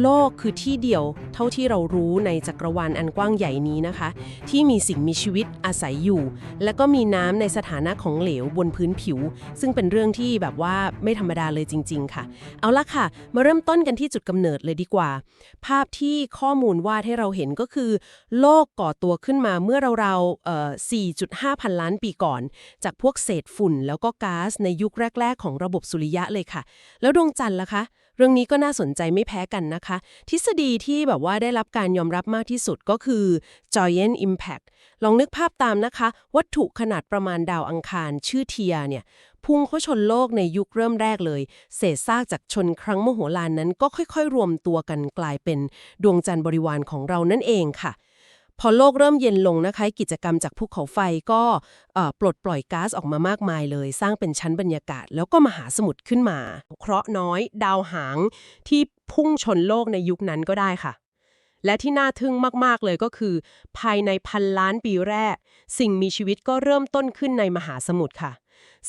โลกคือที่เดียวเท่าที่เรารู้ในจักรวาลอันกว้างใหญ่นี้นะคะ ที่มีสิ่งมีชีวิตอาศัยอยู่ และก็มีน้ำในสถานะของเหลวบนพื้นผิว ซึ่งเป็นเรื่องที่แบบว่าไม่ธรรมดาเลยจริง ๆ ค่ะ เอาละค่ะ มาเริ่มต้นกันที่จุดกำเนิดเลยดีกว่า ภาพที่ข้อมูลวาดให้เราเห็นก็คือ โลกก่อตัวขึ้นมาเมื่อเราๆเอ่อ4.5 พันล้านปีก่อน จากพวกเศษฝุ่นแล้วก็ก๊าซในยุคแรก ๆ ของระบบสุริยะเลยค่ะ แล้วดวงจันทร์ล่ะคะ รื่องนี้ก็น่าสนใจไม่แพ้กันนะคะ ทฤษฎีที่แบบว่าได้รับการยอมรับมากที่สุดก็คือ Giant Impact ลองนึกภาพตามนะคะ วัตถุขนาดประมาณดาวอังคารชื่อเทียเนี่ยพุ่งเข้าชนโลกในยุคเริ่มแรกเลย เศษซากจากชนครั้งมโหฬารนั้นก็ค่อยๆ รวมตัวกันกลายเป็นดวงจันทร์บริวารของเรานั่นเองค่ะ พอโลกเริ่มเย็นลงนะคะกิจกรรมจากภูเขาไฟก็ปลดปล่อยก๊าซออกมามากมายเลย สร้างเป็นชั้นบรรยากาศ แล้วก็มหาสมุทรขึ้นมา เคราะห์น้อย ดาวหาง ที่พุ่งชนโลกในยุคนั้นก็ได้ค่ะ และที่น่าทึ่งมาก ๆ เลยก็คือ ภายในพันล้านปีแรก สิ่งมีชีวิตก็เริ่มต้นขึ้นในมหาสมุทรค่ะ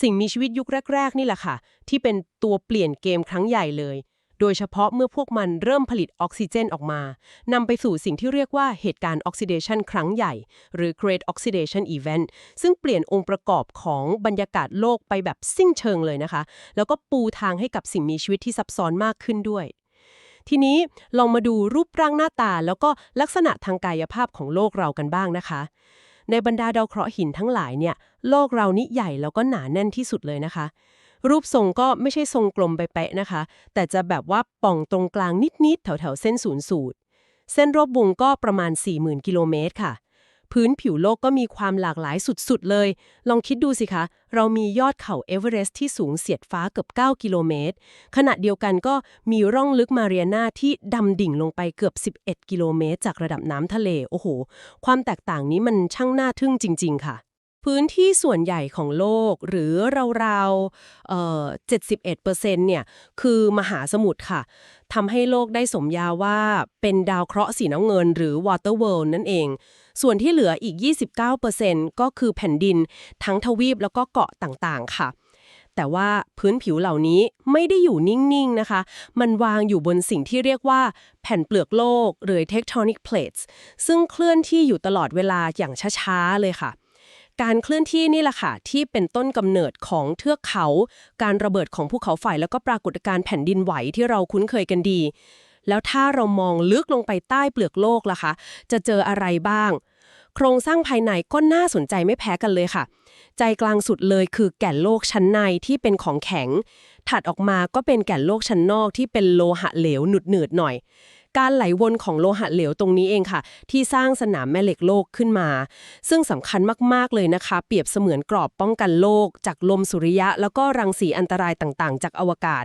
สิ่งมีชีวิตยุคแรก ๆ นี่แหละค่ะ ที่เป็นตัวเปลี่ยนเกมครั้งใหญ่เลย โดยเฉพาะเมื่อพวกมันเริ่มผลิตออกซิเจนออกมานำไปสู่สิ่งที่เรียกว่าเหตุการณ์ออกซิเดชันครั้งใหญ่ หรือ Great Oxidation Event ซึ่งเปลี่ยนองค์ประกอบของบรรยากาศโลกไปแบบสิ้นเชิงเลยนะคะ แล้วก็ปูทางให้กับสิ่งมีชีวิตที่ซับซ้อนมากขึ้นด้วย ทีนี้ลองมาดูรูปร่างหน้าตา แล้วก็ลักษณะทางกายภาพของโลกเรากันบ้างนะคะในบรรดาดาวเคราะห์หินทั้งหลายเนี่ย โลกเรานี่ใหญ่แล้วก็หนาแน่นที่สุดเลยนะคะ รูปทรงก็ไม่ใช่ทรงกลมไปเป๊ะนะคะ แต่จะแบบว่าป่องตรงกลางนิดๆ แถวๆ เส้นศูนย์สูตร เส้นรอบวงก็ประมาณ 40,000 กิโลเมตรค่ะ พื้นผิวโลกก็มีความหลากหลายสุดๆ เลย ลองคิดดูสิคะ เรามียอดเขาเอเวอเรสต์ที่สูงเสียดฟ้าเกือบ 9 กิโลเมตร ขณะเดียวกันก็มีร่องลึกมาเรียนาที่ดำดิ่งลงไปเกือบ 11 กิโลเมตร จากระดับน้ำทะเล โอ้โห ความแตกต่างนี้มันช่างน่าทึ่งจริง ๆ ค่ะ พื้นที่ส่วนใหญ่ของโลกหรือราวๆเอ่อ71%เนี่ยคือมหาสมุทรค่ะทำให้โลกได้สมญาว่าเป็นดาวเคราะห์สีน้ำเงินหรือ Water World นั่นเอง ส่วนที่เหลืออีก 29%ก็คือแผ่นดิน ทั้งทวีปแล้วก็เกาะต่างๆ ค่ะแต่ว่าพื้นผิวเหล่านี้ไม่ได้อยู่นิ่ง ๆนะคะ มันวางอยู่บนสิ่งที่เรียกว่าแผ่นเปลือกโลกหรือ tectonic plates ซึ่งเคลื่อนที่อยู่ตลอดเวลาอย่างช้า ๆ เลยค่ะ การเคลื่อนที่นี่แหละค่ะที่เป็นต้นกำเนิดของเทือกเขา การระเบิดของภูเขาไฟแล้วก็ปรากฏการณ์แผ่นดินไหวที่เราคุ้นเคยกันดี แล้วถ้าเรามองลึกลงไปใต้เปลือกโลกล่ะคะ จะเจออะไรบ้าง โครงสร้างภายในก็น่าสนใจไม่แพ้กันเลยค่ะ ใจกลางสุดเลยคือแก่นโลกชั้นในที่เป็นของแข็ง ถัดออกมาก็เป็นแก่นโลกชั้นนอกที่เป็นโลหะเหลวหนืดๆหน่อย การไหลวนของโลหะเหลวตรงนี้เองค่ะ ที่สร้างสนามแม่เหล็กโลกขึ้นมา ซึ่งสำคัญมากๆเลยนะคะ เปรียบเสมือนกรอบป้องกันโลก จากลมสุริยะ แล้วก็รังสีอันตรายต่างๆ จากอวกาศ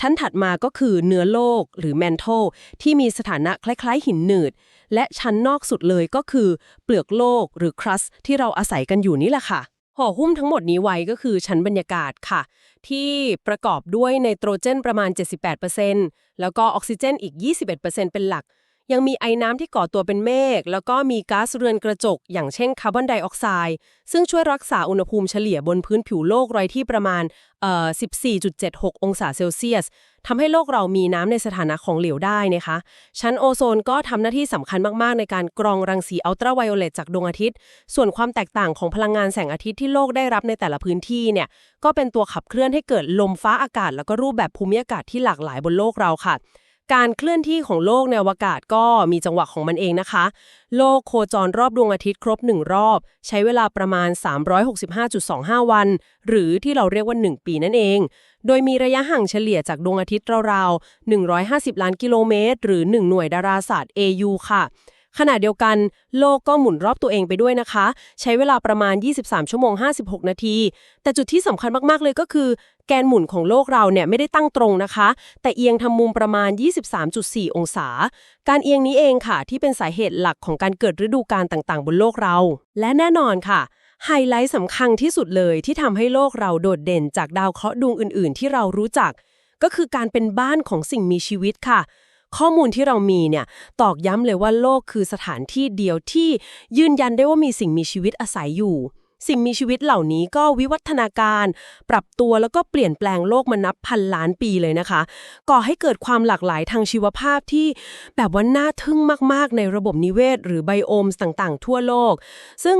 ชั้นถัดมาก็คือเนื้อโลกหรือแมนโทที่มีสถานะคล้ายๆ หินหนืด และชั้นนอกสุดเลยก็คือ เปลือกโลกหรือครัสที่เราอาศัยกันอยู่นี่แหละค่ะ ห่อหุ้มทั้งหมดนี้ไว้ก็คือชั้นบรรยากาศค่ะ ที่ประกอบด้วยไนโตรเจนประมาณ 78%แล้วก็ออกซิเจนอีก 21%เป็นหลัก ยังมีไอน้ำที่ก่อตัวเป็นเมฆแล้วก็มีก๊าซเรือนกระจก อย่างเช่นคาร์บอนไดออกไซด์ซึ่งช่วยรักษาอุณหภูมิเฉลี่ยบนพื้นผิวโลกไว้ที่ประมาณเอ่อ14.76 องศาเซลเซียสทำให้โลกเรามีน้ำในสถานะของเหลวได้นะคะ ชั้นโอโซนก็ทำหน้าที่สำคัญมาก ๆ ในการกรองรังสีอัลตราไวโอเลตจากดวงอาทิตย์ ส่วนความแตกต่างของพลังงานแสงอาทิตย์ที่โลกได้รับในแต่ละพื้นที่เนี่ยก็เป็นตัวขับเคลื่อนให้เกิดลมฟ้าอากาศ แล้วก็รูปแบบภูมิอากาศที่หลากหลายบนโลกเราค่ะ การเคลื่อนที่ของโลกในอวกาศก็มีจังหวะของมันเองนะคะ โลกโคจรรอบดวงอาทิตย์ครบ 1 รอบ ใช้เวลาประมาณ 365.25 วัน หรือที่เราเรียกว่า 1 ปีนั่นเอง โดยมีระยะห่างเฉลี่ยจากดวงอาทิตย์ราวๆ 150 ล้านกิโลเมตร หรือ 1 หน่วยดาราศาสตร์ AU ค่ะ ขณะเดียวกัน โลกก็หมุนรอบตัวเองไปด้วยนะคะ ใช้เวลาประมาณ 23 ชั่วโมง 56 นาที แต่จุดที่สำคัญมาก ๆ เลยก็คือ แกนหมุนของโลกเราเนี่ยไม่ได้ตั้งตรงนะคะ แต่เอียงทำมุมประมาณ 23.4 องศา การเอียงนี้เองค่ะ ที่เป็นสาเหตุหลักของการเกิดฤดูกาลต่างๆ บนโลกเรา และแน่นอนค่ะไฮไลท์สำคัญที่สุดเลยที่ทำให้โลกเราโดดเด่นจากดาวเคราะห์ดวงอื่น ๆ ที่เรารู้จัก ก็คือการเป็นบ้านของสิ่งมีชีวิตค่ะ ข้อมูลที่เรามีเนี่ยตอกย้ำเลยว่าโลกคือสถานที่เดียวที่ยืนยันได้ว่ามีสิ่งมีชีวิตอาศัยอยู่ สิ่งมีชีวิตเหล่านี้ก็วิวัฒนาการ ปรับตัวแล้วก็เปลี่ยนแปลงโลกมานับพันล้านปีเลยนะคะ ก่อให้เกิดความหลากหลายทางชีวภาพที่แบบว่าน่าทึ่งมากๆ ในระบบนิเวศ หรือไบโอมต่างๆ ทั่วโลก ซึ่ง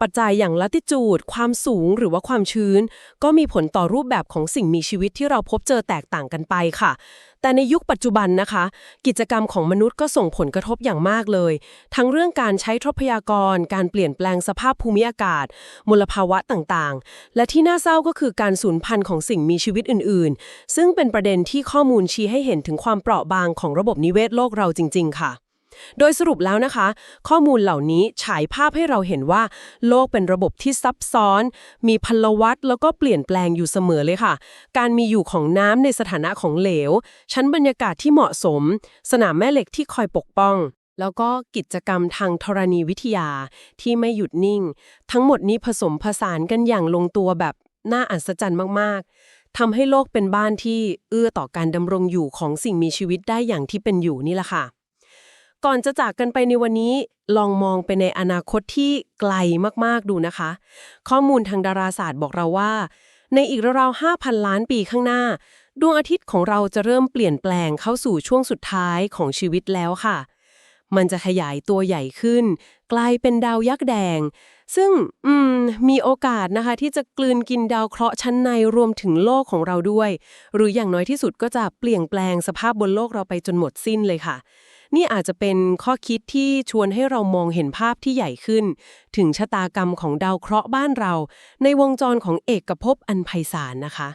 ปัจจัยอย่างลัติจูด ความสูงหรือว่าความชื้น ก็มีผลต่อรูปแบบของสิ่งมีชีวิตที่เราพบเจอแตกต่างกันไปค่ะแต่ในยุคปัจจุบันนะคะ กิจกรรมของมนุษย์ก็ส่งผลกระทบอย่างมากเลย ทั้งเรื่องการใช้ทรัพยากร การเปลี่ยนแปลงสภาพภูมิอากาศ มลภาวะต่างๆ และที่น่าเศร้าก็คือการสูญพันธุ์ของสิ่งมีชีวิตอื่น ๆ ซึ่งเป็นประเด็นที่ข้อมูลชี้ให้เห็นถึงความเปราะบางของระบบนิเวศโลกเราจริง ๆ ค่ะ โดยสรุปแล้วนะคะ ข้อมูลเหล่านี้ฉายภาพให้เราเห็นว่า โลกเป็นระบบที่ซับซ้อน มีพลวัตแล้วก็เปลี่ยนแปลงอยู่เสมอเลยค่ะ การมีอยู่ของน้ำในสถานะของเหลว ชั้นบรรยากาศที่เหมาะสม สนามแม่เหล็กที่คอยปกป้องแล้วก็กิจกรรมทางธรณีวิทยาที่ไม่หยุดนิ่ง ทั้งหมดนี้ผสมผสานกันอย่างลงตัวแบบน่าอัศจรรย์มาก ๆทำให้โลกเป็นบ้านที่เอื้อต่อการดำรงอยู่ของสิ่งมีชีวิตได้อย่างที่เป็นอยู่นี่แหละค่ะ ก่อนจะจากกันไปในวันนี้ ลองมองไปในอนาคตที่ไกลมากๆดูนะคะ ข้อมูลทางดาราศาสตร์บอกเราว่า ในอีกราวๆ5,000 ล้านปีข้างหน้า ดวงอาทิตย์ของเราจะเริ่มเปลี่ยนแปลงเข้าสู่ช่วงสุดท้ายของชีวิตแล้วค่ะ มันจะขยายตัวใหญ่ขึ้น กลายเป็นดาวยักษ์แดง ซึ่งอืมมีโอกาสนะคะที่จะกลืนกินดาวเคราะห์ชั้นในรวมถึงโลกของเราด้วย หรืออย่างน้อยที่สุดก็จะเปลี่ยนแปลงสภาพบนโลกเราไปจนหมดสิ้นเลยค่ะ นี่อาจจะเป็นข้อคิดที่ชวนให้เรามองเห็นภาพที่ใหญ่ขึ้น ถึงชะตากรรมของดาวเคราะห์บ้านเรา ในวงจรของเอกภพอันไพศาลนะคะ